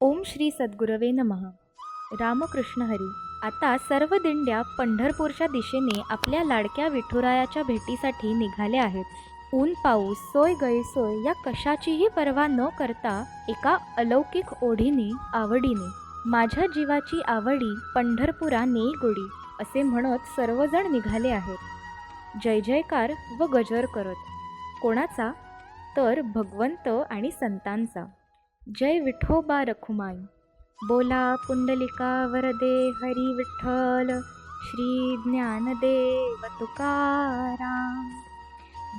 ओम श्री सद्गुरवे नमः. रामकृष्ण हरी आता सर्व दिंड्या पंढरपूरच्या दिशेने आपल्या लाडक्या विठुरायाच्या भेटीसाठी निघाल्या आहेत. ऊन पाऊस सोय गैरसोय या कशाचीही पर्वा न करता एका अलौकिक ओढीने आवडीने माझ्या जीवाची आवडी पंढरपुरा नेई गोडी असे म्हणत सर्वजण निघाले आहेत. जय जयकार व गजर करत. कोणाचा? तर भगवंत आणि संतांचा. जय विठोबा रखुमाई. बोला पुंडलिका वरदे हरी विठ्ठल श्री ज्ञानदेव तुकाराम.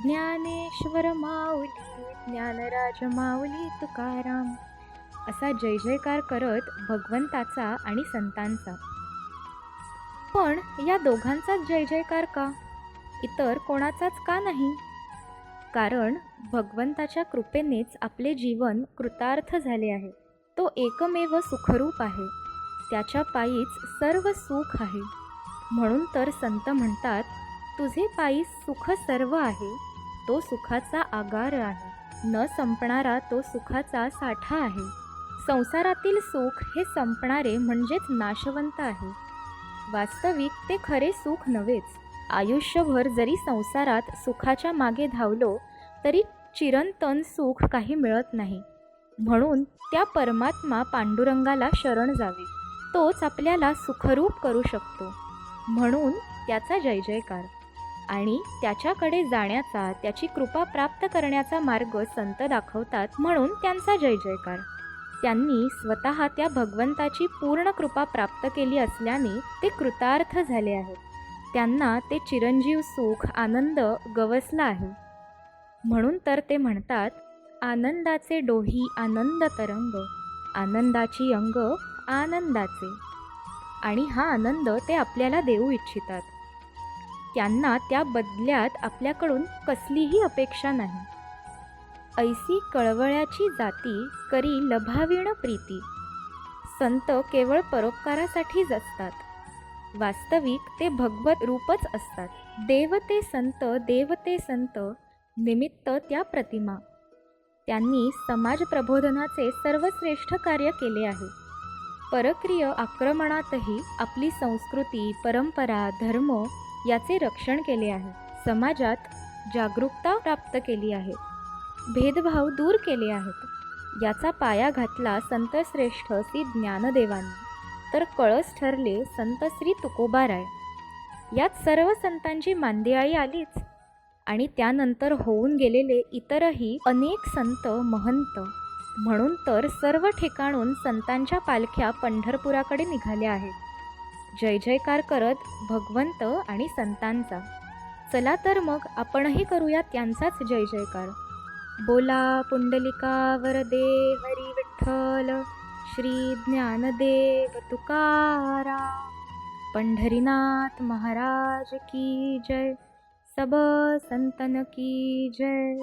ज्ञानेश्वर माऊली ज्ञानराज माऊली तुकाराम. असा जय जयकार करत भगवंताचा आणि संतांचा. पण या दोघांचाच जय जयकार का? इतर कोणाचाच का नाही? कारण भगवंताच्या कृपेनेच आपले जीवन कृतार्थ झाले आहे. तो एकमेव सुखरूप आहे. त्याच्या पायीच सर्व सुख आहे. म्हणून तर संत म्हणतात तुझे पायी सुख सर्व आहे. तो सुखाचा आगार आहे. न संपणारा तो सुखाचा साठा आहे. संसारातील सुख हे संपणारे म्हणजेच नाशवंत आहे. वास्तविक ते खरे सुख नव्हेच. आयुष्यभर जरी संसारात सुखाच्या मागे धावलो तरी चिरंतन सुख काही मिळत नाही. म्हणून त्या परमात्मा पांडुरंगाला शरण जावे. तोच आपल्याला सुखरूप करू शकतो. म्हणून त्याचा जय जयकार. आणि त्याच्याकडे जाण्याचा त्याची कृपा प्राप्त करण्याचा मार्ग संत दाखवतात म्हणून त्यांचा जय जयकार. त्यांनी स्वतः त्या भगवंताची पूर्ण कृपा प्राप्त केली असल्याने ते कृतार्थ झाले आहेत. त्यांना ते चिरंजीव सुख आनंद गवसला आहे. म्हणून तर ते म्हणतात आनंदाचे डोही आनंद तरंग आनंदाची अंग आनंदाचे. आणि हा आनंद ते आपल्याला देऊ इच्छितात. त्यांना त्या बदल्यात आपल्याकडून कसलीही अपेक्षा नाही. ऐसी कळवळ्याची जाती करी लभाविण प्रीती. संत केवळ परोपकारासाठीच असतात. वास्तविक ते भगवत रूपच असतात. देवते संत देवते संत निमित्त त्या प्रतिमा. त्यांनी समाज प्रबोधनाचे सर्वश्रेष्ठ कार्य केले आहे. परक्रिय आक्रमणातही आपली संस्कृती परंपरा धर्म याचे रक्षण केले आहे. समाजात जागरूकता प्राप्त केली आहे. भेदभाव दूर केले आहेत. याचा पाया घातला संतश्रेष्ठ श्री ज्ञानदेवांनी. तर कळस ठरले संत श्री तुकोबाराय. यात सर्व संतांची मांदियाळी आलीच. आणि त्यानंतर होऊन गेलेले इतरही अनेक संत महंत. म्हणून तर सर्व ठिकाणून संतांच्या पालख्या पंढरपुराकडे निघाल्या आहेत. जय जयकार करत भगवंत आणि संतांचा. चला तर मग आपणही करूया त्यांचाच जय जयकार. बोला पुंडलिका वरदे हरी विठ्ठल श्री ज्ञानदेव तुकारा पंढरीनाथ महाराज की जय. सब संतन की जय।